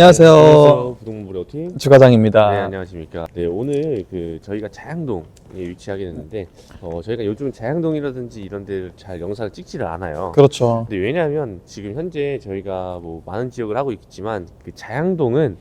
안녕하세요. 부동물의 팀. 주과장입니다. 네, 안녕하십니까. 네, 오늘 그 저희가 자양동에 위치하게 됐는데 어, 저희가 요즘 자양동이라든지 이런 데를 잘 영상을 찍지를 않아요. 그렇죠. 근데 왜냐하면 지금 현재 저희가 뭐 많은 지역을 하고 있지만 그 자양동은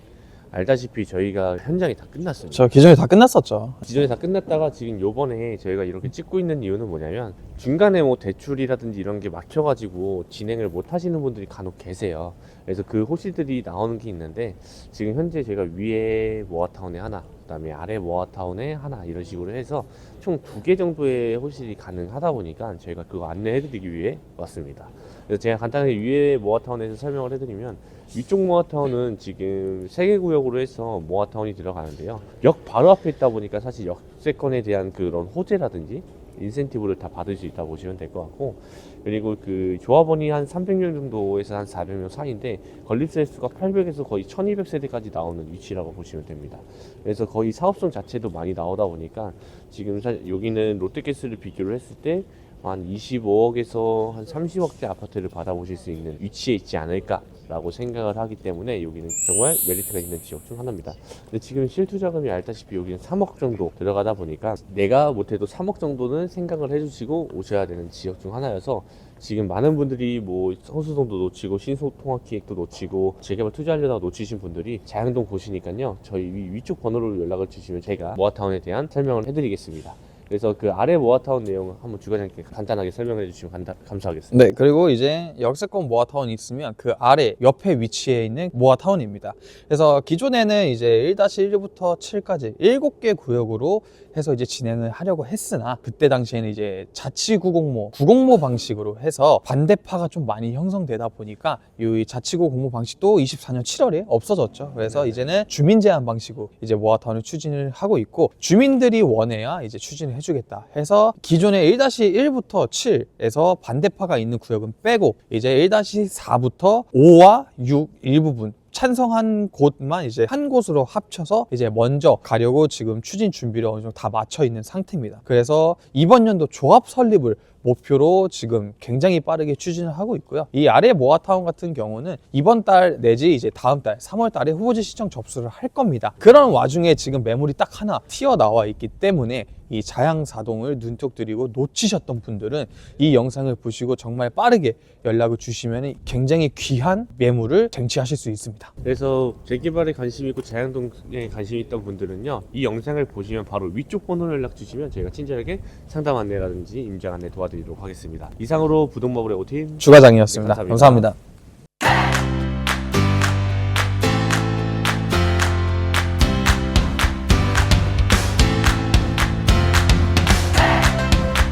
알다시피 저희가 현장이 다 끝났어요. 저 기존에 다 끝났었죠. 기존에 다 끝났다가 지금 요번에 저희가 이렇게 찍고 있는 이유는 뭐냐면 중간에 뭐 대출이라든지 이런 게 막혀가지고 진행을 못 하시는 분들이 간혹 계세요. 그래서 그 호실들이 나오는 게 있는데 지금 현재 제가 위에 모아타운에 하나, 그다음에 아래 모아타운에 하나 이런 식으로 해서 총 두 개 정도의 호실이 가능하다 보니까 저희가 그거 안내해드리기 위해 왔습니다. 그래서 제가 간단하게 위에 모아타운에서 설명을 해드리면 위쪽 모아타운은 지금 세 개 구역으로 해서 모아타운이 들어가는데요. 역 바로 앞에 있다 보니까 사실 역세권에 대한 그런 호재라든지 인센티브를 다 받을 수 있다 고 보시면 될 것 같고 그리고 그 조합원이 한 300명 정도에서 한 400명 사이인데 건립세 수가 800에서 거의 1200세대까지 나오는 위치라고 보시면 됩니다. 그래서 거의 사업성 자체도 많이 나오다 보니까 지금 사 여기는 롯데캐슬을 비교를 했을 때 한 25억에서 한 30억대 아파트를 받아보실 수 있는 위치에 있지 않을까라고 생각을 하기 때문에 여기는 정말 메리트가 있는 지역 중 하나입니다. 근데 지금 실투자금이 알다시피 여기는 3억 정도 들어가다 보니까 내가 못해도 3억 정도는 생각을 해주시고 오셔야 되는 지역 중 하나여서 지금 많은 분들이 뭐 성수동도 놓치고 신소통합 기획도 놓치고 재개발 투자하려다가 놓치신 분들이 자양동 보시니까요 저희 위- 위쪽 번호로 연락을 주시면 제가 모아타운에 대한 설명을 해드리겠습니다. 그래서 그 아래 모아타운 내용 한번 주과장님께 간단하게 설명해 주시면 간다, 감사하겠습니다. 네, 그리고 이제 역세권 모아타운이 있으면 그 아래 옆에 위치해 있는 모아타운입니다. 그래서 기존에는 이제 1-1부터 7까지 7개 구역으로 해서 이제 진행을 하려고 했으나 그때 당시에는 이제 자치 구공모, 구공모 방식으로 해서 반대파가 좀 많이 형성되다 보니까 이 자치구 공모 방식도 24년 7월에 없어졌죠. 그래서 네네. 이제는 주민 제한 방식으로 이제 모아타운을 추진을 하고 있고 주민들이 원해야 이제 추진을 해주겠다 해서 기존의 1-1부터 7에서 반대파가 있는 구역은 빼고 이제 1-4부터 5와 6 일부분 찬성한 곳만 이제 한 곳으로 합쳐서 이제 먼저 가려고 지금 추진 준비를 어느 정도 다 마쳐 있는 상태입니다. 그래서 이번 연도 조합 설립을 목표로 지금 굉장히 빠르게 추진을 하고 있고요. 이 아래 모아타운 같은 경우는 이번 달 내지 이제 다음 달 3월 달에 후보지 시청 접수를 할 겁니다. 그런 와중에 지금 매물이 딱 하나 튀어나와 있기 때문에 이 자양사동을 눈독 들이고 놓치셨던 분들은 이 영상을 보시고 정말 빠르게 연락을 주시면 굉장히 귀한 매물을 쟁취하실 수 있습니다. 그래서 재개발에 관심 있고 자양동에 관심 있던 분들은요 이 영상을 보시면 바로 위쪽 번호 연락 주시면 저희가 친절하게 상담 안내라든지 임장 안내 도와드리도록 하겠습니다. 이상으로 부동마블의 오팀 주과장이었습니다. 네, 감사합니다. 감사합니다.